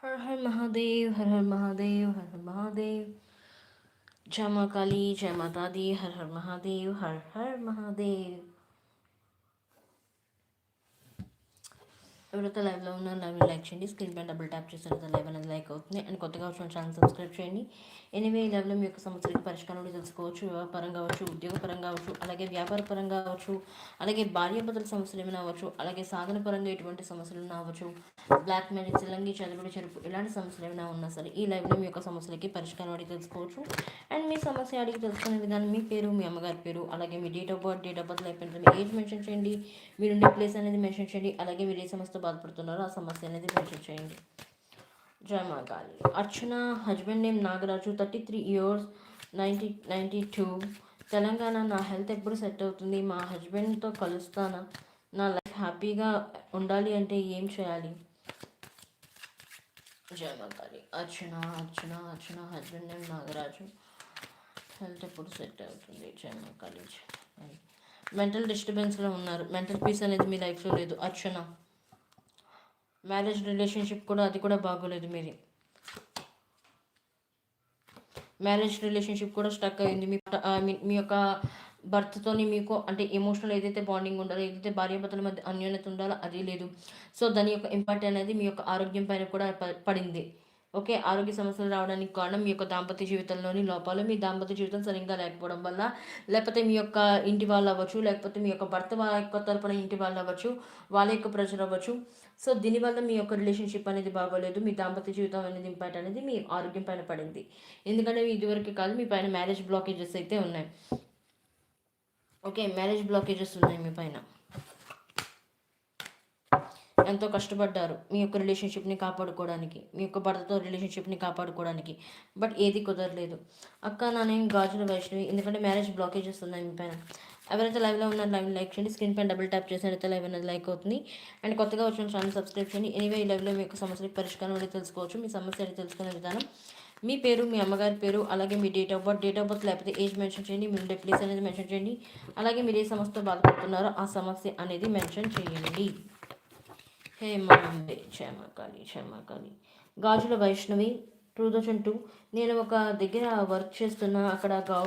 हर हर महादेव हर हर महादेव हर हर महादेव जय माँ काली जय माता दी हर हर महादेव हर हर महादेव ఎవరైతే లైవ్లో ఉన్నారో లైవ్ లైక్ చేయండి స్క్రీన్ పైన డబుల్ ట్యాప్ చేసిన లైవ్ అనేది లైక్ అవుతుంది అండ్ కొత్తగా వచ్చిన ఛానల్ సబ్స్క్రైబ్ చేయండి ఎనివే ఈ లైవ్లో మీ యొక్క సమస్యలకు పరిష్కారం తెలుసుకోవచ్చు. వ్యవహారపరంగా కావచ్చు ఉద్యోగపరంగా కావచ్చు అలాగే వ్యాపార పరంగా కావచ్చు అలాగే భార్యాభర్తల సమస్యలు ఏమైనా అవ్వచ్చు అలాగే సాధన పరంగా ఎటువంటి సమస్యలు అవ్వచ్చు బ్లాక్ మ్యారేజ్ చిల్లంగి చదువుడు చెరుపు ఇలాంటి సమస్యలు ఏమైనా ఉన్నా సరే ఈ లైవ్లో మీ యొక్క సమస్యలకి పరిష్కారం అడిగి తెలుసుకోవచ్చు. అండ్ మీ సమస్య అడిగి తెలుసుకునే విధానం మీ పేరు మీ అమ్మగారి పేరు అలాగే మీ date of birth date of birth life age mention చేయండి. మీరుండే ప్లేస్ అనేది మెన్షన్ చేయండి. అలాగే మీరు ఏ సమస్యతో బాధపడుతున్నారో ఆ సమస్య అనేది మెన్షన్ చేయండి. జయ మా Archana husband name Nagaraju thirty three years ninety ninety two Telangana నా హెల్త్ ఎప్పుడు సెట్ అవుతుంది? మా హస్బెండ్తో కలుస్తానా? నా లైఫ్ హ్యాపీగా ఉండాలి అంటే ఏం చేయాలి? జయ మా Archana Archana Archana husband name Nagaraju health ఎప్పుడు సెట్ అవుతుంది? జయ మా మెంటల్ డిస్టర్బెన్స్లో ఉన్నారు. మెంటల్ పీస్ అనేది మీ లైఫ్లో లేదు. అర్చన మ్యారేజ్ రిలేషన్షిప్ కూడా అది కూడా బాగోలేదు మీది. మ్యారేజ్ రిలేషన్షిప్ కూడా స్టక్ అయింది. మీ మీ యొక్క భర్తతోని మీకు అంటే ఎమోషనల్ ఏదైతే బాండింగ్ ఉండాలో ఏదైతే భార్యాభర్తల మధ్య అన్యోన్యత ఉండాలో అది లేదు. సో దాని యొక్క ఇంపాక్ట్ అనేది మీ యొక్క ఆరోగ్యం పైన కూడా పడింది. ఓకే ఆరోగ్య సమస్యలు రావడానికి కారణం మీ యొక్క దాంపత్య జీవితంలోని లోపాలు. మీ దాంపత్య జీవితం సరిగ్గా లేకపోవడం వల్ల లేకపోతే మీ యొక్క ఇంటి వాళ్ళు అవ్వచ్చు లేకపోతే మీ యొక్క భర్త వాళ్ళ యొక్క తరపున ఇంటి వాళ్ళు అవ్వచ్చు వాళ్ళ యొక్క ప్రజలు అవ్వచ్చు. సో దీనివల్ల మీ యొక్క రిలేషన్షిప్ అనేది బాగోలేదు మీ దాంపత్య జీవితం అనేది ఇంపాక్ట్ అనేది మీ ఆరోగ్యం పైన పడింది. ఎందుకంటే ఇదివరకు కాదు మీ పైన మ్యారేజ్ బ్లాకేజెస్ అయితే ఉన్నాయి. ఓకే మ్యారేజ్ బ్లాకేజెస్ ఉన్నాయి మీ పైన. ఎంతో కష్టపడ్డారు. మీ యొక్క రిలేషన్షిప్ని కాపాడుకోవడానికి మీ యొక్క భర్తతో రిలేషన్షిప్ని కాపాడుకోవడానికి. బట్ ఏది కుదరలేదు. అక్క నానేం గాజుల వైష్ణవి ఎందుకంటే మ్యారేజ్ బ్లాకేజెస్ ఉన్నాయి మీ పైన. ఎవరైతే లైవ్లో ఉన్నారో లైవ్ లైక్ చేయండి. స్క్రీన్ పైన డబుల్ ట్యాప్ చేసినట్లయితే లైవ్ అనేది లైక్ అవుతుంది. అండ్ కొత్తగా వచ్చిన ఛానల్ సబ్స్క్రైబ్ చేయండి. ఎనీవే ఈ లైవ్లో మీ యొక్క సమస్యలకు పరిష్కారం అనేది తెలుసుకోవచ్చు. మీ సమస్య అనేది తెలుసుకునే విధానం. మీ పేరు మీ అమ్మగారి పేరు అలాగే మీ date of birth date of birth లేకపోతే ఏజ్ మెన్షన్ చేయండి. మీరు ఉండే ప్లేస్ అనేది మెన్షన్ చేయండి. అలాగే మీరు ఏ సమస్యతో బాధపడుతున్నారో ఆ సమస్య అనేది మెన్షన్ చేయండి. హే మాంబే క్షేమకాళి క్షేమకాళి Gajula Vaishnavi two thousand two నేను ఒక దగ్గర వర్క్ చేస్తున్నా అక్కడ గౌ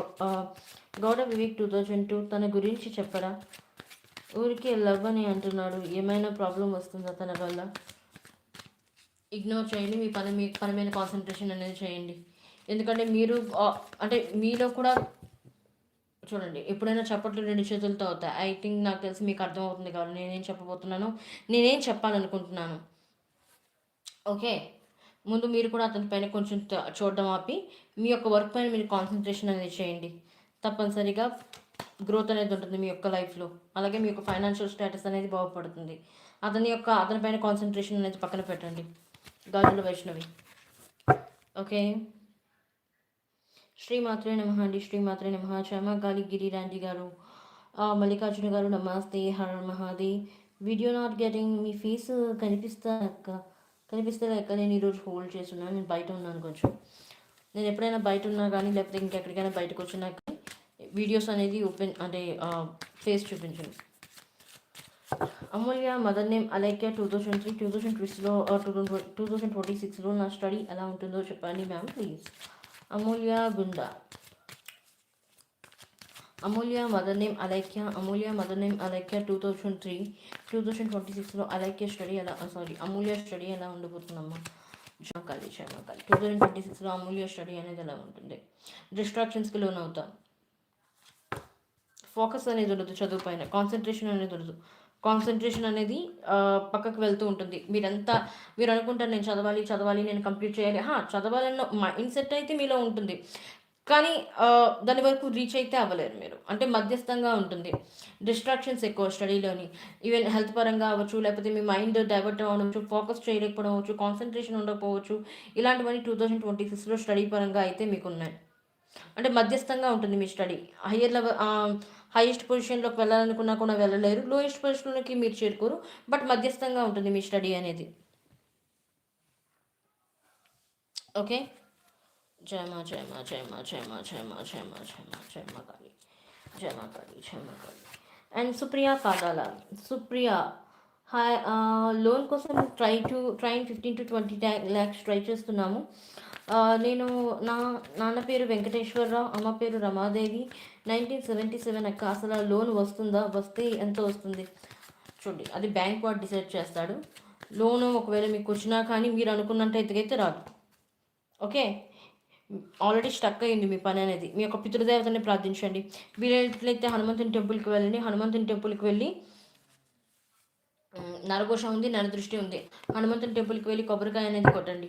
Gowda Vivek two thousand two తన గురించి చెప్పరా? ఊరికే లవ్ అని అంటున్నాడు. ఏమైనా ప్రాబ్లం వస్తుందా తన వల్ల? ఇగ్నోర్ చేయండి. మీ పని మీ పని మీద కాన్సన్ట్రేషన్ అనేది చేయండి. ఎందుకంటే మీరు అంటే మీలో కూడా చూడండి ఎప్పుడైనా చప్పట్లు రెండు చేతులతో అవుతాయి. ఐ థింక్ నాకు తెలిసి మీకు అర్థమవుతుంది కాబట్టి నేనేం చెప్పబోతున్నాను నేనేం చెప్పాలనుకుంటున్నాను. ఓకే ముందు మీరు కూడా అతని పైన కొంచెం చూడడం ఆపి మీ యొక్క వర్క్ పైన మీరు కాన్సన్ట్రేషన్ అనేది చేయండి. తప్పనిసరిగా గ్రోత్ అనేది ఉంటుంది మీ యొక్క లైఫ్లో అలాగే మీ యొక్క ఫైనాన్షియల్ స్టేటస్ అనేది బాగుపడుతుంది. అతని యొక్క అతని పైన కాన్సన్ట్రేషన్ అనేది పక్కన పెట్టండి. గాజుల వైష్ణవి. ఓకే శ్రీమాత్రే నమ అండి. శ్రీమాత్రే నమ. క్షమగాలి గిరిరాండి గారు మల్లికార్జున గారు నమస్తే హర మహాదే వీడియో నాట్ గెటింగ్ మీ ఫేస్ కనిపిస్తా అక్క. కనిపిస్తే అక్క నేను ఈరోజు హోల్డ్ చేస్తున్నాను నేను బయట ఉన్నాను కొంచెం. నేను ఎప్పుడైనా బయట ఉన్నా కానీ లేకపోతే ఇంకెక్కడికైనా బయటకు వచ్చినా కానీ వీడియోస్ అనేది ఓపెన్ అంటే ఫేస్ చూపించండి Amulya mother name Alaikya two thousand three two thousand ట్విస్ట్లో two thousand two thousand twenty సిక్స్లో నా స్టడీ ఎలా ఉంటుందో చెప్పండి మ్యామ్ ప్లీజ్. అమూల్య గుండా. Amulya mother name Alaikya Amulya mother name Alaikya two thousand three two thousand twenty సిక్స్లో Alaikya study ఎలా sorry Amulya study ఎలా ఉండబోతుందమ్మా? జాకాలి క్షమాకాలి టూ థౌజండ్ ట్వంటీ సిక్స్లో అమూల్య స్టడీ అనేది ఎలా ఉంటుంది? డిస్ట్రాక్షన్స్కి లోన్ అవుతాం ఫోకస్ అనేది ఉండదు చదువు పైన కాన్సన్ట్రేషన్ అనేది ఉండదు. కాన్సన్ట్రేషన్ అనేది పక్కకు వెళ్తూ ఉంటుంది. మీరంతా మీరు అనుకుంటారు నేను చదవాలి చదవాలి నేను కంప్లీట్ చేయాలి. చదవాలన్న మైండ్ సెట్ అయితే మీలో ఉంటుంది. కానీ దాని వరకు రీచ్ అయితే అవ్వలేరు మీరు. అంటే మధ్యస్థంగా ఉంటుంది. డిస్ట్రాక్షన్స్ ఎక్కువ స్టడీలోని ఈవెన్ హెల్త్ పరంగా అవ్వచ్చు లేకపోతే మీ మైండ్ డైవర్ట్ అవ్వచ్చు ఫోకస్ చేయలేకపోవడం అవ్వచ్చు కాన్సన్ట్రేషన్ ఉండకపోవచ్చు. ఇలాంటివన్నీ టూ థౌజండ్ ట్వంటీ సిక్స్లో స్టడీ పరంగా అయితే మీకు ఉన్నాయి అంటే మధ్యస్థంగా ఉంటుంది మీ స్టడీ హయ్యర్ లెవెల్ హైయెస్ట్ పొజిషన్లోకి వెళ్ళాలనుకున్నా కూడా వెళ్ళలేరు. లోయెస్ట్ పొజిషన్లోకి మీరు చేరుకోరు. బట్ మధ్యస్థంగా ఉంటుంది మీ స్టడీ అనేది. ఓకే? జయమా జయమా జయమా జయమా జయమా జయమా జయమా జయమా కాళి జయమా కాళీ జయమా కాళి అండ్ సుప్రియా కాదాల. సుప్రియా హాయ్ లోన్ కోసం try to train fifteen to twenty lakhs try చేస్తున్నాము. నేను నా నాన్న పేరు వెంకటేశ్వరరావు అమ్మ పేరు రమాదేవి నైన్టీన్ సెవెంటీ సెవెన్ అక్క అసలు లోన్ వస్తుందా? వస్తే ఎంత వస్తుంది? చూడండి అది బ్యాంక్ వాడు డిసైడ్ చేస్తాడు. లోన్ ఒకవేళ మీకు వచ్చినా కానీ మీరు అనుకున్నంత ఎత్తుకైతే రాదు. ఓకే? ఆల్రెడీ స్టక్ అయింది మీ పని అనేది. మీ యొక్క పితృదేవతని ప్రార్థించండి. వీలైనట్లయితే హనుమంతుని టెంపుల్కి వెళ్ళండి హనుమంతుని టెంపుల్కి వెళ్ళి నరఘోష ఉంది నరదృష్టి ఉంది. హనుమంతుని టెంపుల్కి వెళ్ళి కొబ్బరికాయ అనేది కొట్టండి.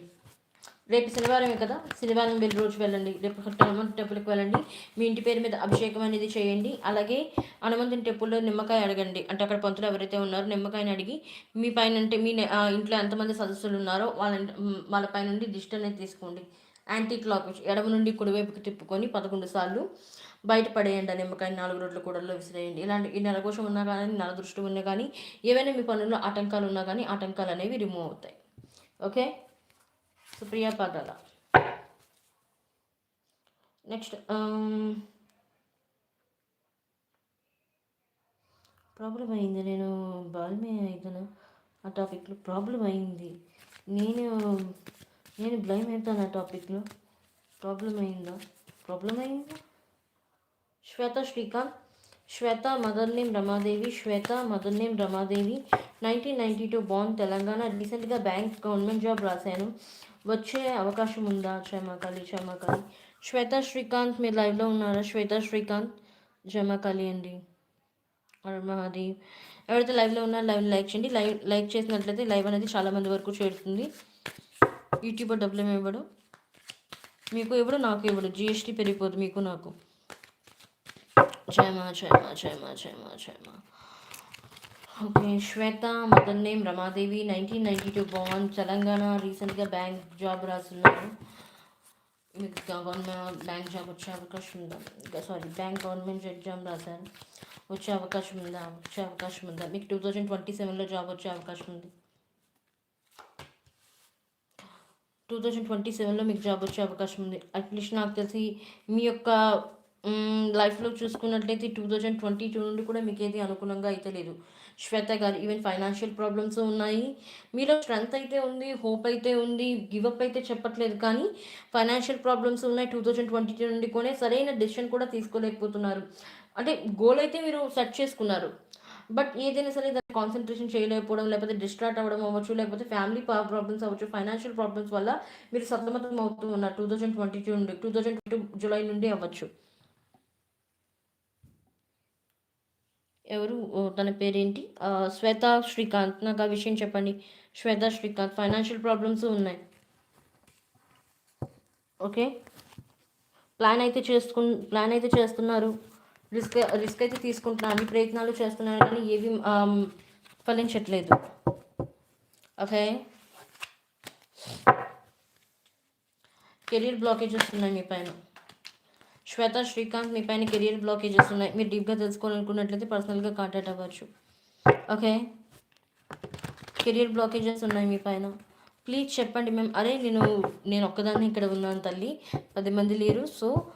రేపు శనివారమే కదా? శనివారం వెళ్ళి రోజు వెళ్ళండి. రేపు హనుమంతు టెంపుల్కి వెళ్ళండి. మీ ఇంటి పేరు మీద అభిషేకం అనేది చేయండి. అలాగే హనుమంతుని టెంపుల్లో నిమ్మకాయ అడగండి. అంటే అక్కడ పంతులు ఎవరైతే ఉన్నారో నిమ్మకాయని అడిగి మీ పైన అంటే మీ ఇంట్లో ఎంతమంది సదస్సులు ఉన్నారో వాళ్ళ వాళ్ళ పై నుండి దిష్టి అనేది తీసుకోండి. యాంటీ క్లాక్ ఎడమ నుండి కుడివైపుకి తిప్పుకొని పదకొండు సార్లు బయట పడేయండి ఆ నిమ్మకాయ నాలుగు రోడ్ల కూడల్లో విసిరేయండి. ఇలాంటి ఈ నరకోశం ఉన్నా కానీ నల దృష్టి ఉన్నా కానీ ఏవైనా మీ పనుల్లో ఆటంకాలు ఉన్నా కానీ ఆటంకాలు అనేవి రిమూవ్ అవుతాయి. ఓకే సుప్రియా పాదాల. నెక్స్ట్ ప్రాబ్లం um, అయింది. నేను బాల్మే అవుతాను ఆ టాపిక్లో ప్రాబ్లం అయింది. నేను నేను బ్లైమ్ అవుతాను ఆ టాపిక్లో ప్రాబ్లం అయిందా? ప్రాబ్లం అయిందా? Shweta Srikanth Shweta mother name Ramadevi Shweta mother name Ramadevi nineteen ninety two born Telangana రీసెంట్గా బ్యాంక్ గవర్నమెంట్ జాబ్ రాశాను. వచ్చే అవకాశం ఉందా? క్షమాకాళి క్షమాకాళి. శ్వేత శ్రీకాంత్ మీరు లైవ్లో ఉన్నారా? శ్వేత శ్రీకాంత్ క్షమాకాళి అండి. మహాదేవ్. ఎవరైతే లైవ్లో ఉన్నారో లైవ్ లైక్ చేయండి. లైవ్ లైక్ చేసినట్లయితే లైవ్ అనేది చాలామంది వరకు చేరుతుంది. యూట్యూబర్ డబ్బులు ఏమి ఇవ్వడు. మీకు ఇవ్వడు నాకు ఇవ్వడు. జిఎస్టీ పెరిగిపోదు మీకు నాకు. జయమా జయమా జయమా జయమా జయమా okay Shweta mother name Ramadevi nineteen ninety two born Telangana రీసెంట్గా బ్యాంక్ జాబ్ రాస్తున్నారు మీకు గవర్నమెంట్ బ్యాంక్ జాబ్ వచ్చే అవకాశం ఉందా? ఇంకా సారీ బ్యాంక్ గవర్నమెంట్ ఎగ్జామ్ రాశారు. వచ్చే అవకాశం ఉందా? వచ్చే అవకాశం ఉందా? మీకు టూ థౌజండ్ ట్వంటీ సెవెన్లో జాబ్ వచ్చే అవకాశం ఉంది. టూ థౌజండ్ ట్వంటీ సెవెన్లో మీకు జాబ్ వచ్చే అవకాశం ఉంది. అట్లీస్ట్ నాకు తెలిసి మీ యొక్క లైఫ్లో చూసుకున్నట్లయితే టూ థౌజండ్ ట్వంటీ టూ నుండి కూడా మీకు ఏది అనుకూలంగా అయితే లేదు. శ్వేత గారు ఈవెన్ ఫైనాన్షియల్ ప్రాబ్లమ్స్ ఉన్నాయి. మీలో స్ట్రెంగ్త్ అయితే ఉంది హోప్ అయితే ఉంది గివప్ అయితే చెప్పట్లేదు. కానీ ఫైనాన్షియల్ ప్రాబ్లమ్స్ ఉన్నాయి టూ థౌజండ్ ట్వంటీ టూ నుండి కొనే సరైన డెసిషన్ కూడా తీసుకోలేకపోతున్నారు. అంటే గోల్ అయితే మీరు సెట్ చేసుకున్నారు. బట్ ఏదైనా సరే దాన్ని కాన్సన్ట్రేషన్ చేయలేకపోవడం లేకపోతే డిస్ట్రాక్ట్ అవ్వడం అవ్వచ్చు లేకపోతే ఫ్యామిలీ ప్రాబ్లమ్స్ అవ్వచ్చు ఫైనాన్షియల్ ప్రాబ్లమ్స్ వల్ల మీరు సతమతం అవుతూ ఉన్నారు టూ థౌజండ్ ట్వంటీ టూ నుండి టూ థౌజండ్ ట్వంటీ జూలై నుండి అవ్వచ్చు. ఎవరు ఓ, తన పేరేంటి? శ్వేత శ్రీకాంత్. నాకు ఆ విషయం చెప్పండి. శ్వేత శ్రీకాంత్. ఫైనాన్షియల్ ప్రాబ్లమ్స్ ఉన్నాయి. ఓకే? ప్లాన్ అయితే చేసుకు ప్లాన్ అయితే చేస్తున్నారు. రిస్క్ రిస్క్ అయితే తీసుకుంటున్నారు అన్ని ప్రయత్నాలు చేస్తున్నారు కానీ ఏవి ఫలించట్లేదు. ఓకే? కెరీర్ బ్లాకేజెస్ ఉన్నాయి మీ పైన. శ్వేత శ్రీకాంత్ మీ పైన కెరీర్ బ్లాకేజెస్ ఉన్నాయి. మీరు డీప్గా తెలుసుకోవాలనుకున్నట్లయితే పర్సనల్గా కాంటాక్ట్ అవ్వచ్చు. ఓకే? కెరీర్ బ్లాకేజెస్ ఉన్నాయి మీ పైన. ప్లీజ్ చెప్పండి మ్యామ్. అరే నేను నేను ఒక్కదాన్ని ఇక్కడ ఉన్నాను తల్లి. పది మంది లేరు. సో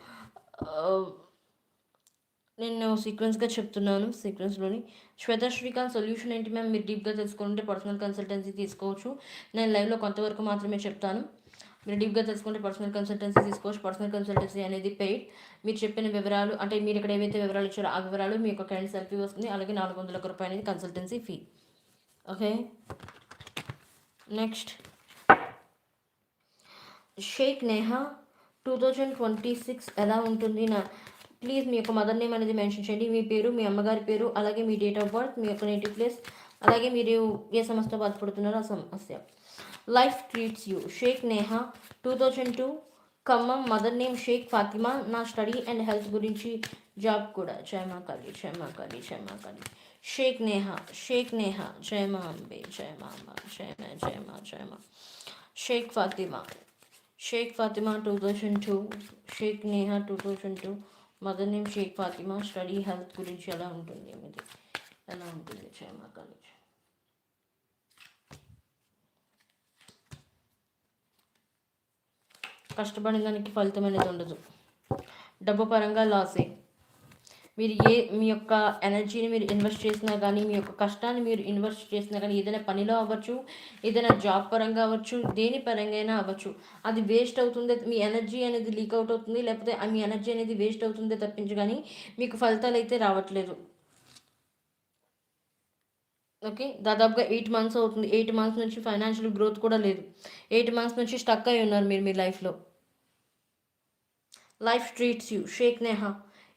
నేను సీక్వెన్స్గా చెప్తున్నాను సీక్వెన్స్లోని శ్వేత శ్రీకాంత్ సొల్యూషన్ ఏంటి మ్యామ్? మీరు డీప్గా తెలుసుకుంటే పర్సనల్ కన్సల్టెన్సీ తీసుకోవచ్చు. నేను లైవ్లో కొంతవరకు మాత్రమే చెప్తాను. మీరు డీప్గా తెలుసుకుంటే పర్సనల్ కన్సల్టెన్సీ తీసుకోవచ్చు. పర్సనల్ కన్సల్టెన్సీ అనేది పెయిడ్ మీరు చెప్పిన వివరాలు అంటే మీరు ఇక్కడ ఏవైతే వివరాలు ఇచ్చారో ఆ వివరాలు మీ యొక్క క్లయింట్ సెల్ఫీ వస్తుంది. అలాగే నాలుగు వందల ఒక రూపాయలు అనేది consultancy fee okay next Shaik Neha two thousand twenty six ఎలా ఉంటుంది? నా ప్లీజ్ మీ యొక్క మదర్ నేమ్ అనేది మెన్షన్ చేయండి. మీ పేరు మీ అమ్మగారి పేరు అలాగే మీ డేట్ ఆఫ్ బర్త్ మీ యొక్క నేటివ్ ప్లేస్ అలాగే మీరు ఏ సమస్య బాధపడుతున్నారో ఆ సమస్య life treats you Shaik Neha two thousand two Khammam mother name Shaik Fatima నా స్టడీ అండ్ హెల్త్ గురించి జాబ్ కూడా జయ మా కాళీ జయ మా కాళీ జయ మా కాళీ షేక్ నేహా షేక్ నేహా జయ మా అంబే జయ మా అంబ జయ మా జయ మా జయ మా Shaik Fatima Shaik Fatima two thousand two Shaik Neha two thousand two mother name Shaik Fatima study health గురించి ఎలా ఉంటుంది మీది ఎలా ఉంటుంది జయ మా కాళీ కష్టపడిన దానికి ఫలితం అనేది ఉండదు. డబ్బు పరంగా లాసే. మీరు ఏ మీ యొక్క ఎనర్జీని మీరు ఇన్వెస్ట్ చేసినా కానీ మీ యొక్క కష్టాన్ని మీరు ఇన్వెస్ట్ చేసినా కానీ ఏదైనా పనిలో అవ్వచ్చు ఏదైనా జాబ్ పరంగా అవ్వచ్చు దేని పరంగా అయినా అవ్వచ్చు అది వేస్ట్ అవుతుంది మీ ఎనర్జీ అనేది లీక్ అవుట్ అవుతుంది లేకపోతే మీ ఎనర్జీ అనేది వేస్ట్ అవుతుంది తప్పించి కానీ మీకు ఫలితాలు అయితే రావట్లేదు. ఓకే? దాదాపుగా ఎయిట్ మంత్స్ అవుతుంది. ఎయిట్ మంత్స్ నుంచి ఫైనాన్షియల్ గ్రోత్ కూడా లేదు. ఎయిట్ మంత్స్ నుంచి స్టక్ అయి ఉన్నారు మీరు మీ లైఫ్లో. Life treats you. Shaik Neha.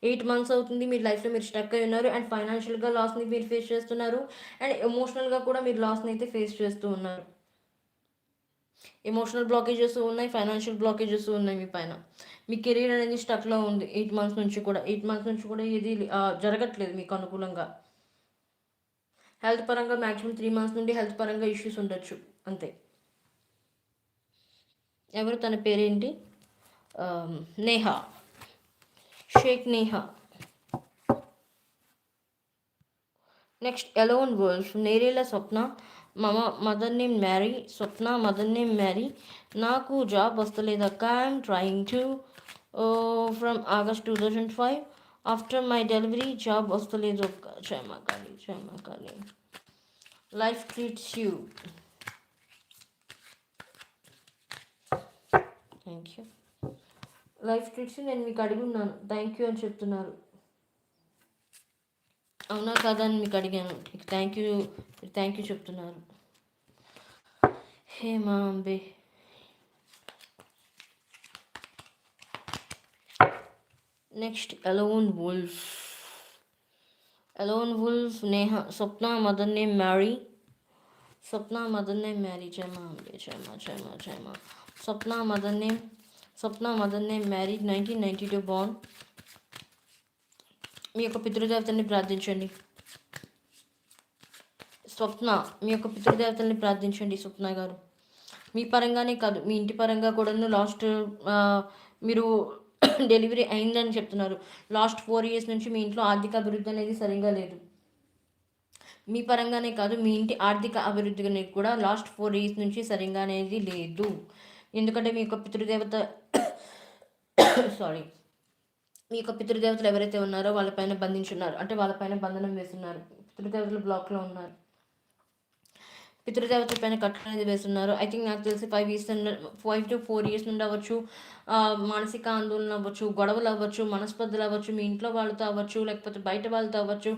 Eight months అవుతుంది మీ లైఫ్లో మీరు స్టక్ అయి ఉన్నారు అండ్ ఫైనాన్షియల్గా లాస్ని మీరు ఫేస్ చేస్తున్నారు అండ్ ఎమోషనల్గా కూడా మీరు లాస్ని అయితే ఫేస్ చేస్తూ ఉన్నారు. ఎమోషనల్ బ్లాకేజెస్ ఉన్నాయి ఫైనాన్షియల్ బ్లాకేజెస్ ఉన్నాయి మీ పైన. మీ కెరీర్ అనేది స్టక్లో ఉంది. ఎయిట్ మంత్స్ నుంచి కూడా. ఎయిట్ మంత్స్ నుంచి కూడా ఏది జరగట్లేదు మీకు అనుకూలంగా. హెల్త్ పరంగా మ్యాక్సిమం త్రీ మంత్స్ నుండి హెల్త్ పరంగా ఇష్యూస్ ఉండొచ్చు అంతే. ఎవరు తన పేరేంటి? Neha. Shaik Neha. Next alone wolf Nerella Swapna. మమ mother name Mary. Swapna mother name Mary. నాకు జాబ్ వస్తలేదు అక్క I'm trying to from August two thousand five. After my delivery job వస్తలేదు అక్క క్షమాకాలి క్షమాకాళి life treats you thank you life treats నేను మీకు అడుగున్నాను. Thank you అని చెప్తున్నారు. అవునా కాదా అని మీకు అడిగాను. థ్యాంక్ యూ థ్యాంక్ యూ చెప్తున్నారు. హే మా Ambe next alone wolf alone wolf Neha Swapna mother name Mary Swapna mother name Mary జయమా Ambe జయమా జయమా జయమా Swapna mother name Swapna mother name married nineteen ninety two bond మీ యొక్క పితృదేవతల్ని ప్రార్థించండి. స్వప్న మీ యొక్క పితృదేవతల్ని ప్రార్థించండి స్వప్న గారు. మీ పరంగానే కాదు మీ ఇంటి పరంగా కూడాను లాస్ట్ మీరు డెలివరీ అయిందని చెప్తున్నారు. లాస్ట్ ఫోర్ ఇయర్స్ నుంచి మీ ఇంట్లో ఆర్థిక అభివృద్ధి అనేది సరిగా లేదు. మీ పరంగానే కాదు మీ ఇంటి ఆర్థిక అభివృద్ధి అనేది కూడా లాస్ట్ ఫోర్ ఇయర్స్ నుంచి సరిగా అనేది లేదు. ఎందుకంటే మీ యొక్క పితృదేవత సారీ మీ యొక్క పితృదేవతలు ఎవరైతే ఉన్నారో వాళ్ళపైన బంధించున్నారు. అంటే వాళ్ళపైన బంధనం వేస్తున్నారు. పితృదేవతలు బ్లాక్లో ఉన్నారు. పితృదేవతల పైన కట్టడం అనేది వేస్తున్నారు. ఐ థింక్ నాకు తెలిసి five years five to four years నుండి అవ్వచ్చు. మానసిక ఆందోళన అవ్వచ్చు గొడవలు అవ్వచ్చు మనస్పర్ధలు అవ్వచ్చు మీ ఇంట్లో వాళ్ళతో అవ్వచ్చు లేకపోతే బయట వాళ్ళతో అవ్వచ్చు.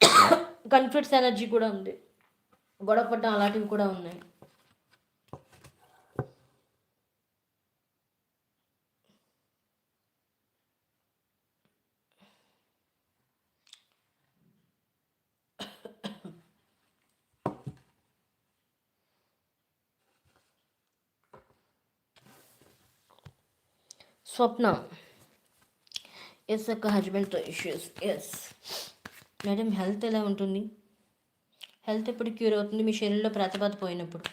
కన్ఫ్లిక్ట్స్ ఎనర్జీ కూడా ఉంది. గొడవ పడ్డం అలాంటివి కూడా ఉన్నాయి. స్వప్న. ఎస్ అక్క హస్బెండ్తో ఇష్యూస్ ఎస్ మేడం హెల్త్ ఎలా ఉంటుంది? హెల్త్ ఎప్పుడు క్యూర్ అవుతుంది? మీ శరీరంలో ప్రతిబాధ పోయినప్పుడు.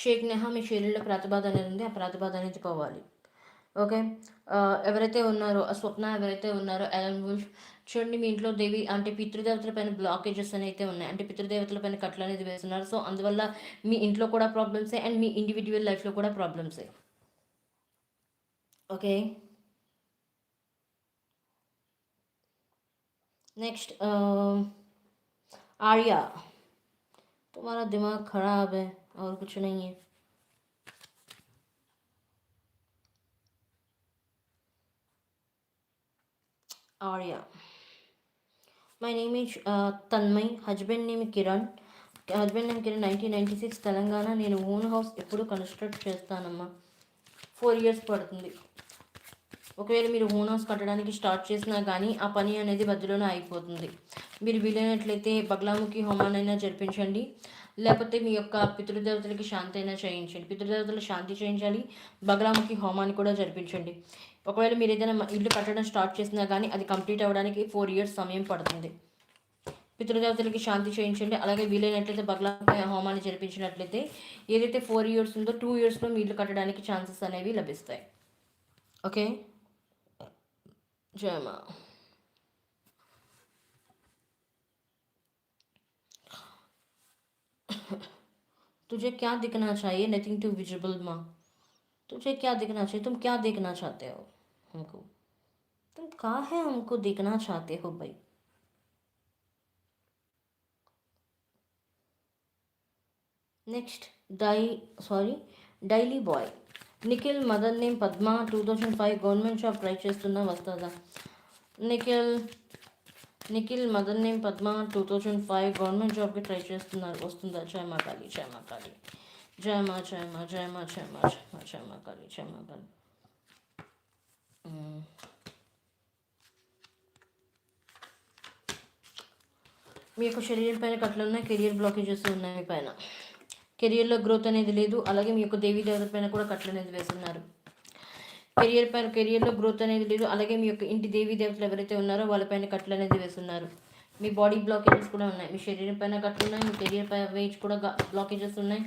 షేక్ నెహా మీ శరీరంలో ప్రతిబాధ అనేది ఉంది. ఆ ప్రతిబాధ అనేది పోవాలి. ఓకే ఎవరైతే ఉన్నారో ఆ స్వప్న ఎవరైతే ఉన్నారో ఎలన్ వుల్ఫ్ చూడండి మీ ఇంట్లో దేవి అంటే పితృదేవతల పైన బ్లాకేజెస్ అని అయితే ఉన్నాయి. అంటే పితృదేవతల పైన కట్లు అనేది వేస్తున్నారు. సో అందువల్ల మీ ఇంట్లో కూడా ప్రాబ్లమ్సే అండ్ మీ ఇండివిజువల్ లైఫ్లో కూడా ప్రాబ్లమ్సే ओके नेक्स्ट आर्या तुम्हारा दिमाग खराब है और कुछ नहीं है Arya my name is Tanmay husband name Kiran husband name Kiran nineteen ninety six Telangana నేను ఓన్ హౌస్ ఎప్పుడు కన్స్ట్రక్ట్ చేస్తానమ్మా ఫోర్ ఇయర్స్ పడుతుంది ఒకవేళ మీరు ఓన్ హౌస్ కట్టడానికి స్టార్ట్ చేసినా కానీ ఆ పని అనేది మధ్యలోనే అయిపోతుంది మీరు వీలైనట్లయితే బగ్లాముఖి హోమానైనా జరిపించండి. లేకపోతే మీ యొక్క పితృదేవతలకి శాంతి అయినా చేయించండి. పితృదేవతలు శాంతి చేయించాలి. బగ్లాముఖి హోమాన్ని కూడా జరిపించండి. ఒకవేళ మీరు ఏదైనా ఇల్లు కట్టడం స్టార్ట్ చేసినా కానీ అది కంప్లీట్ అవ్వడానికి ఫోర్ ఇయర్స్ సమయం పడుతుంది. పితృదేవతలకి శాంతి చేయించండి. అలాగే వీలైనట్లయితే బగ్లాముఖి హోమాన్ని జరిపించినట్లయితే ఏదైతే ఫోర్ ఇయర్స్ ఉందో టూ ఇయర్స్లో మీ ఇల్లు కట్టడానికి ఛాన్సెస్ అనేవి లభిస్తాయి. ఓకే? जय तुझे क्या दिखना चाहिए? नथिंग टू विजिबल माँ। तुझे क्या दिखना चाहिए? तुम क्या देखना चाहते हो हमको? तुम कहा है हमको देखना चाहते हो भाई? Next die sorry daily boy Nikhil mother name Padma two thousand five government job try చేస్తున్నా వస్తుందా? Nikhil Nikhil mother name Padma two thousand five government జాబ్కి ట్రై చేస్తున్నారు వస్తుందా? జయ మా కాళీ జయ మా కాళీ జయ మా జయ మా జయ మా జయ మా జయ మా జయ మా కాళీ జయ మా కాళీ మీ యొక్క శరీరం పైన కట్లు ఉన్నాయి కెరియర్ బ్లాకేజెస్ ఉన్నాయి మీ పైన. కెరియర్లో గ్రోత్ అనేది లేదు. అలాగే మీ యొక్క దేవీ దేవత పైన కూడా కట్లు అనేది వేస్తున్నారు. కెరియర్ పైన కెరియర్లో గ్రోత్ అనేది లేదు. అలాగే మీ యొక్క ఇంటి దేవీ దేవతలు ఎవరైతే ఉన్నారో వాళ్ళపైన కట్లు అనేది వేస్తున్నారు. మీ బాడీ బ్లాకేజెస్ కూడా ఉన్నాయి. మీ శరీరం పైన కట్లు ఉన్నాయి. మీ కెరియర్ పైన వెయిట్ కూడా బ్లాకేజెస్ ఉన్నాయి.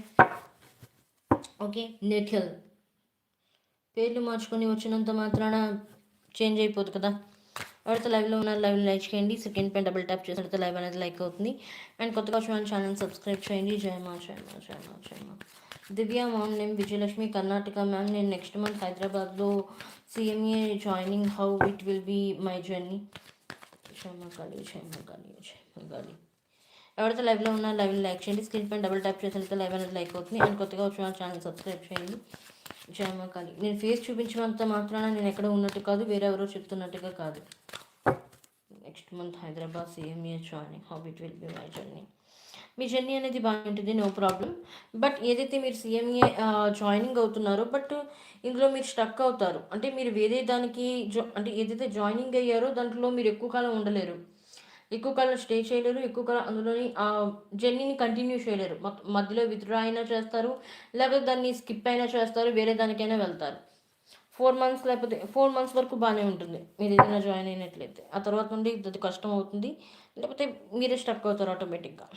ఓకే నిఖిల్ పేర్లు మార్చుకొని వచ్చినంత మాత్రాన చేంజ్ అయిపోదు కదా? ఎవరైతే లైవ్లో ఉన్నారు లైవ్ లైక్ చేయండి సెకండ్ పైన డబుల్ ట్యాప్ చేసినట్టు లైవ్ అనేది లైక్ అవుతుంది అండ్ కొత్తగా వచ్చిన ఛానల్ సబ్స్క్రైబ్ చేయండి జయ మా జయ మా జయ మా జయ మా దివ్య మ్యామ్ నేను విజయలక్ష్మి కర్ణాటక మ్యామ్ నేను నెక్స్ట్ మంత్ హైదరాబాద్లో CMA joining how it will be my journey జయ మా కాళీ జయ మా కాళీ జయ మా కాళీ ఎవరైతే లైవ్లో ఉన్నా లైవ్ లైక్ చేయండి స్క్రీన్ పైన డబుల్ ట్యాప్ చేసినట్టు లైవ్ అనేది లైక్ అవుతుంది అండ్ కొత్తగా వచ్చిన ఛానల్ సబ్స్క్రైబ్ చేయండి జయ నేను ఫేస్ చూపించినంత మాత్రాన నేను ఎక్కడ ఉన్నట్టు కాదు వేరే ఎవరో చెప్తున్నట్టుగా కాదు. Next month Hyderabad CMA joining how it will be my journey me journey అనేది బాగుంటుంది నో ప్రాబ్లం బట్ ఏదైతే మీరు సీఎంఏ జాయినింగ్ అవుతున్నారో బట్ ఇందులో మీరు స్టక్ అవుతారు. అంటే మీరు వేరే దానికి జా అంటే ఏదైతే జాయినింగ్ అయ్యారో దాంట్లో మీరు ఎక్కువ కాలం ఉండలేరు. ఎక్కువ కాలం స్టే చేయలేరు ఎక్కువ కాలం అందులోని ఆ జర్నీని కంటిన్యూ చేయలేరు. మధ్యలో విత్డ్రా అయినా చేస్తారు లేకపోతే దాన్ని స్కిప్ అయినా చేస్తారు వేరే దానికైనా వెళ్తారు. ఫోర్ మంత్స్ లేకపోతే ఫోర్ మంత్స్ వరకు బాగానే ఉంటుంది. మీరు ఏదైనా జాయిన్ అయినట్లయితే. ఆ తర్వాత నుండి అది కష్టం అవుతుంది. లేకపోతే మీరే స్టక్ అవుతారు ఆటోమేటిక్గా.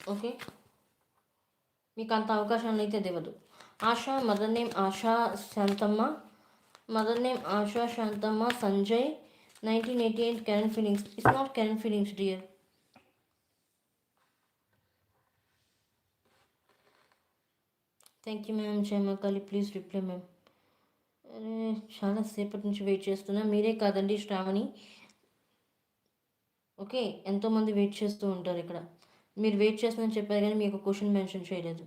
ఓకే? మీకు అంత అవకాశాలు అయితే ఇవ్వదు Asha mother name Asha Shanthamma. Mother name Asha Shanthamma Sanjay. Nineteen eighty eight current feelings it's not current feelings dear thank you ma'am జయమకాలి please reply ma'am చాలా సేపటి నుంచి వెయిట్ చేస్తున్నా. మీరే కాదండి శ్రావణి. ఓకే ఎంతోమంది వెయిట్ చేస్తూ ఉంటారు ఇక్కడ. మీరు వెయిట్ చేస్తుందని చెప్పారు కానీ మీకు క్వశ్చన్ మెన్షన్ చేయలేదు.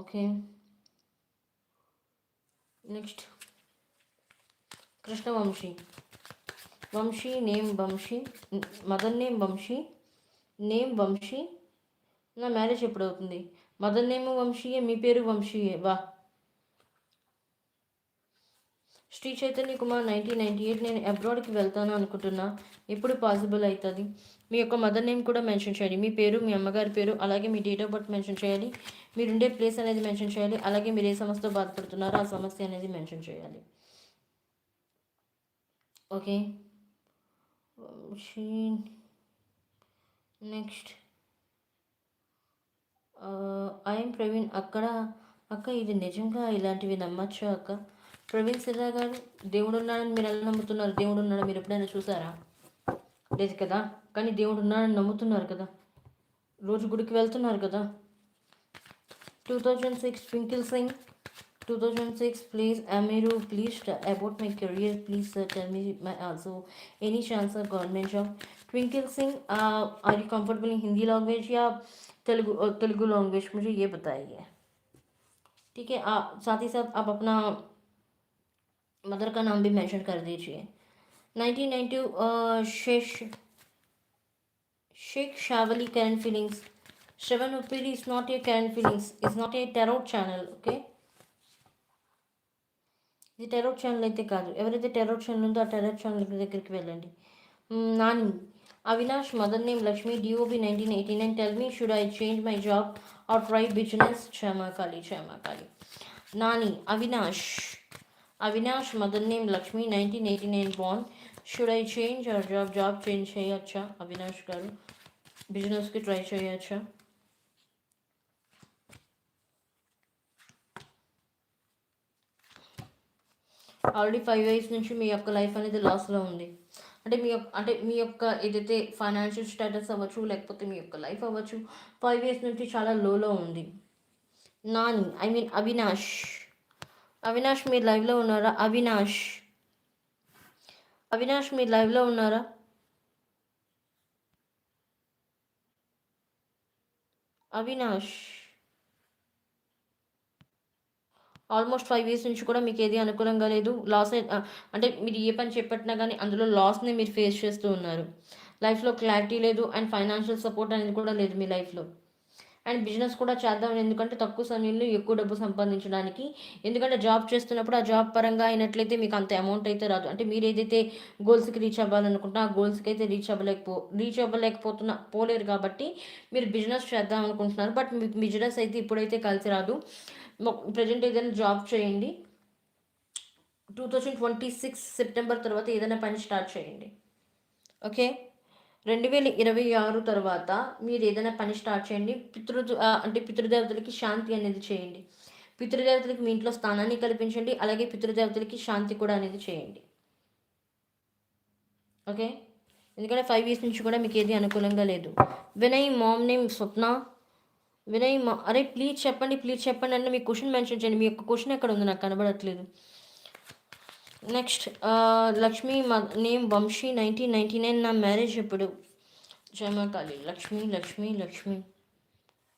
Okay. Next Krishnavamsi Vamsi name Vamsi mother name Vamsi name Vamsi నా మ్యారేజ్ ఎప్పుడు అవుతుంది? మదర్ నేమ్ వంశీయే మీ పేరు వంశీయే వా. Shri Chaitanya Kumar nineteen ninety eight నేను అబ్రాడ్కి వెళ్తాను అనుకుంటున్నా. ఎప్పుడు పాసిబుల్ అవుతుంది? మీ యొక్క మదర్ నేమ్ కూడా మెన్షన్ చేయాలి మీ పేరు మీ అమ్మగారి పేరు అలాగే మీ డేట్ ఆఫ్ బర్త్ మెన్షన్ చేయాలి మీరుండే ప్లేస్ అనేది మెన్షన్ చేయాలి. అలాగే మీరు ఏ సమస్యతో బాధపడుతున్నారో ఆ సమస్య అనేది మెన్షన్ చేయాలి. ఓకే నెక్స్ట్ ఐఎమ్ ప్రవీణ్ అక్కడ అక్క ఇది నిజంగా ఇలాంటివి నమ్మచ్చు అక్క? ప్రవీణ్ సిరా గారు దేవుడు ఉన్నాడని మీరు ఎలా నమ్ముతున్నారు? దేవుడు ఉన్నాడు మీరు ఎప్పుడైనా చూసారా? లేదు కదా? కానీ దేవుడు ఉన్నాడని నమ్ముతున్నారు కదా? రోజు గుడికి వెళ్తున్నారు కదా? 2006 Twinkle Singh 2006 please Amiru please about my career please sir tell me my also any chance of government job Twinkle Singh uh, are you comfortable in Hindi language या Telugu Telugu language मुझे ये बताइए ठीक है आ, साथ ही साथ आप अपना मदर का नाम भी मेंशन कर दीजिए 1992 शेष Shaik Shavali current feelings Shivan Upiri is not a current feelings. It's not a tarot channel, okay? ఇది టెరో ఛానల్ అయితే కాదు ఎవరైతే టెరో ఛానల్ ఉందో ఆ టెరో ఛానల్ దగ్గరికి వెళ్ళండి Nani Avinash mother name Lakshmi DOB nineteen eighty nine tell me should I change my job or try business క్షమాకాలి క్షమాకాలి Nani Avinash Avinash mother name Lakshmi nineteen eighty nine born should I change or job job change చేయొచ్చా అవినాష్ గారు బిజినెస్కి try చేయొచ్చా already five years నుంచి మీ యొక్క life అనేది లాస్లో ఉంది. అంటే మీ యొక్క అంటే మీ యొక్క ఏదైతే ఫైనాన్షియల్ స్టేటస్ అవ్వచ్చు లేకపోతే మీ యొక్క లైఫ్ అవ్వచ్చు ఫైవ్ ఇయర్స్ నుంచి చాలా లోలో ఉంది. Nani I mean Avinash. Avinash మీరు లైవ్లో ఉన్నారా? అవినాష్. అవినాష్ మీరు లైవ్లో ఉన్నారా? అవినాష్. ఆల్మోస్ట్ ఫైవ్ ఇయర్స్ నుంచి కూడా మీకు ఏది అనుకూలంగా లేదు. లాస్ అంటే మీరు ఏ పని చేపట్టినా కానీ అందులో లాస్ని మీరు ఫేస్ చేస్తూ ఉన్నారు. లైఫ్లో క్లారిటీ లేదు అండ్ ఫైనాన్షియల్ సపోర్ట్ అనేది కూడా లేదు మీ లైఫ్లో. అండ్ బిజినెస్ కూడా చేద్దాం ఎందుకంటే తక్కువ సమయంలో ఎక్కువ డబ్బు సంపాదించడానికి. ఎందుకంటే జాబ్ చేస్తున్నప్పుడు ఆ జాబ్ పరంగా అయినట్లయితే మీకు అంత అమౌంట్ అయితే రాదు. అంటే మీరు ఏదైతే గోల్స్కి రీచ్ అవ్వాలనుకుంటున్నా ఆ గోల్స్కి అయితే రీచ్ అవ్వలేకపో రీచ్ అవ్వలేకపోతున్నా పోలేరు కాబట్టి మీరు బిజినెస్ చేద్దాం అనుకుంటున్నారు. బట్ మీకు బిజినెస్ అయితే ఇప్పుడైతే కలిసి రాదు. ప్రజెంట్ ఏదైనా జాబ్ చేయండి. Two thousand twenty six September తర్వాత ఏదైనా పని స్టార్ట్ చేయండి. ఓకే రెండు వేల ఇరవై ఆరు తర్వాత మీరు ఏదైనా పని స్టార్ట్ చేయండి. పితృ అంటే పితృదేవతలకి శాంతి అనేది చేయండి. పితృదేవతలకి మీ ఇంట్లో స్థానాన్ని కల్పించండి. అలాగే పితృదేవతలకి శాంతి కూడా అనేది చేయండి. ఓకే ఎందుకంటే ఫైవ్ ఇయర్స్ నుంచి కూడా మీకు ఏది అనుకూలంగా లేదు. వినయ్ మామ్ నేమ్ స్వప్న వినయ్ మా అరే ప్లీజ్ చెప్పండి ప్లీజ్ చెప్పండి అంటే మీ క్వశ్చన్ మెన్షన్ చేయండి. మీ యొక్క క్వశ్చన్ ఎక్కడ ఉంది? నాకు కనబడట్లేదు. నెక్స్ట్ లక్ష్మి మా name Vamsi nineteen ninety nine నా మ్యారేజ్ ఎప్పుడు? జయమా కాళీ లక్ష్మి లక్ష్మి లక్ష్మి.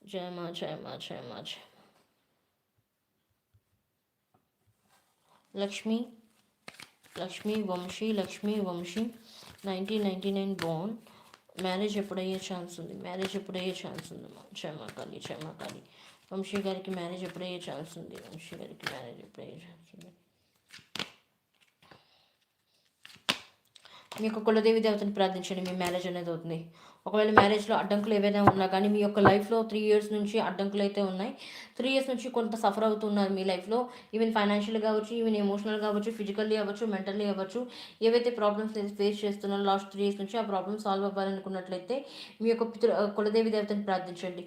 జయమా జయమా జయమా జయ Lakshmi Lakshmi Vamsi Lakshmi Vamsi nineteen ninety nine born marriage ఎప్పుడయ్యే chance ఉంది. మ్యారేజ్ ఎప్పుడయ్యే ఛాన్స్ ఉంది. క్షమాకాళి క్షమాకాళి వంశీ గారికి మ్యారేజ్ ఎప్పుడయ్యే ఛాన్స్ ఉంది. వంశీ గారికి మ్యారేజ్ ఎప్పుడయ్యే ఛాన్స్ ఉంది. మీకు కులదేవి దేవతని ప్రార్థించండి. మీ మ్యారేజ్ అనేది అవుతుంది. ఒకవేళ మ్యారేజ్లో అడ్డంకులు ఏవైనా ఉన్నా కానీ మీ యొక్క లైఫ్లో త్రీ ఇయర్స్ నుంచి అడ్డంకులు అయితే ఉన్నాయి. త్రీ ఇయర్స్ నుంచి కొంత సఫర్ అవుతున్నారు మీ లైఫ్లో ఈవెన్ ఫైనాన్షియల్ కావచ్చు ఈవెన్ ఎమోషనల్ కావచ్చు ఫిజికల్లీ అవ్వచ్చు మెంటల్లీ అవ్వచ్చు. ఏవైతే ప్రాబ్లమ్స్ ఫేస్ చేస్తున్నారో లాస్ట్ త్రీ ఇయర్స్ నుంచి ఆ ప్రాబ్లమ్ సాల్వ్ అవ్వాలనుకున్నట్లయితే మీ యొక్క పితృ కులదేవి దేవతని ప్రార్థించండి.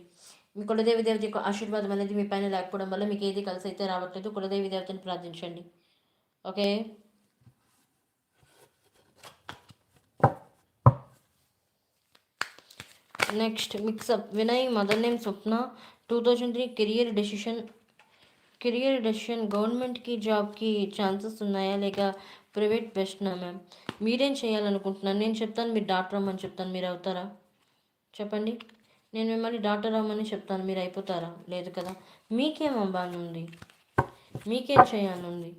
మీ కులదేవి దేవత యొక్క ఆశీర్వాదం అనేది మీ పైన లేకపోవడం వల్ల మీకు ఏది కలిసి అయితే రావట్లేదు కులదేవి దేవతని ప్రార్థించండి. Okay? Next mix up Vinay mother name Swapna two thousand three career decision career decision గవర్నమెంట్కి జాబ్కి ఛాన్సెస్ ఉన్నాయా లేక ప్రైవేట్ బెస్ట్నా మ్యామ్ మీరేం చేయాలనుకుంటున్నాను నేను చెప్తాను మీరు డాక్టర్ అమ్మని చెప్తాను మీరు అవుతారా? చెప్పండి. నేను మిమ్మల్ని డాక్టర్ అమ్మని చెప్తాను మీరు అయిపోతారా? లేదు కదా. మీకేం అవ్వాలనుంది? మీకేం చేయాలనుంది?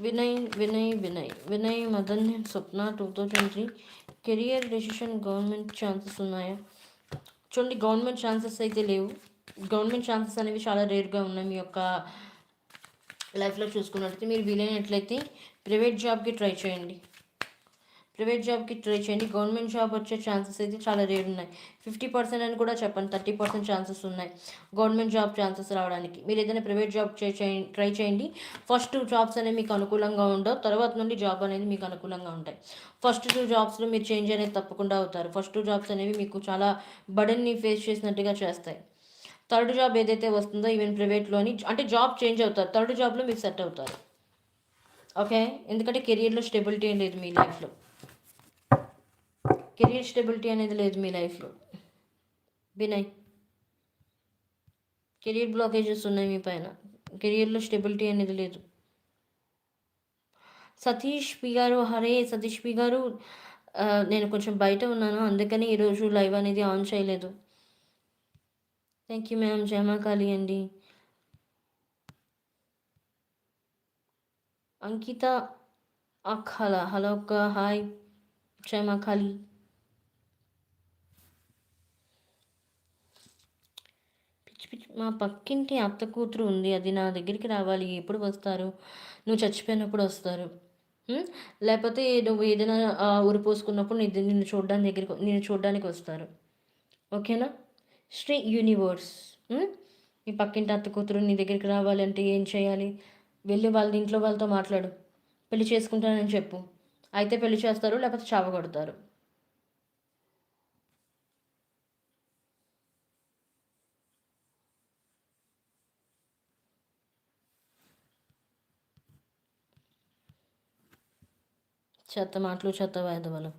Vinay Vinay Vinay. Vinay mother Swapna two thousand three career decision government chances ఉన్నాయా? చూడండి గవర్నమెంట్ ఛాన్సెస్ అయితే లేవు. గవర్నమెంట్ ఛాన్సెస్ అనేవి చాలా రేర్గా ఉన్నాయి మీ యొక్క లైఫ్లో చూసుకున్నట్లయితే మీరు వీలైనట్లయితే ప్రైవేట్ జాబ్కి ట్రై చేయండి. ప్రైవేట్ జాబ్కి ట్రై చేయండి. గవర్నమెంట్ జాబ్ వచ్చే ఛాన్సెస్ అయితే చాలా రేర్ ఉన్నాయి. ఫిఫ్టీ పర్సెంట్ అని కూడా చెప్పండి థర్టీ పర్సెంట్ ఛాన్సెస్ ఉన్నాయి. గవర్నమెంట్ జాబ్ ఛాన్సెస్ రావడానికి. మీరు ఏదైనా ప్రైవేట్ జాబ్ ట్రై చేయండి. ఫస్ట్ టూ జాబ్స్ అనేవి మీకు అనుకూలంగా ఉండవు. తర్వాత నుండి జాబ్ అనేది మీకు అనుకూలంగా ఉంటాయి. ఫస్ట్ టూ జాబ్స్లో మీరు చేంజ్ అనేది తప్పకుండా అవుతారు. ఫస్ట్ టూ జాబ్స్ అనేవి మీకు చాలా బడన్ని ఫేస్ చేసినట్టుగా చేస్తాయి. థర్డ్ జాబ్ ఏదైతే వస్తుందో ఈవెన్ ప్రైవేట్లోని అంటే జాబ్ చేంజ్ అవుతారు. థర్డ్ జాబ్లో మీరు సెట్ అవుతారు. ఓకే? ఎందుకంటే కెరియర్లో స్టెబిలిటీ లేదు మీ లైఫ్లో. కెరియర్ స్టెబిలిటీ అనేది లేదు మీ లైఫ్లో. వినయ్ కెరియర్ బ్లాకేజెస్ ఉన్నాయి మీ పైన. కెరియర్లో స్టెబిలిటీ అనేది లేదు. సతీష్ పి గారు హరే సతీష్ పి గారు నేను కొంచెం బయట ఉన్నాను అందుకని ఈరోజు లైవ్ అనేది ఆన్ చేయలేదు. థ్యాంక్ యూ మ్యామ్ జయమాకాళి అండి. అంకిత అక్ హలో అక్క హాయ్ మా పక్కింటి అత్త కూతురు ఉంది. అది నా దగ్గరికి రావాలి. ఎప్పుడు వస్తారు? నువ్వు చచ్చిపోయినప్పుడు వస్తారు. లేకపోతే నువ్వు ఏదైనా ఊరు పోసుకున్నప్పుడు నీ నిన్ను చూడడానికి దగ్గరికి నేను చూడడానికి వస్తారు. ఓకేనా? శ్రీ యూనివర్స్. నీ పక్కింటి అత్త కూతురు నీ దగ్గరికి రావాలి అంటే ఏం చేయాలి? వెళ్ళి వాళ్ళ ఇంట్లో వాళ్ళతో మాట్లాడు. పెళ్ళి చేసుకుంటానని చెప్పు. అయితే పెళ్ళి చేస్తారు లేకపోతే చావగొడతారు చెత్త మాటలు చెత్త వేదవలు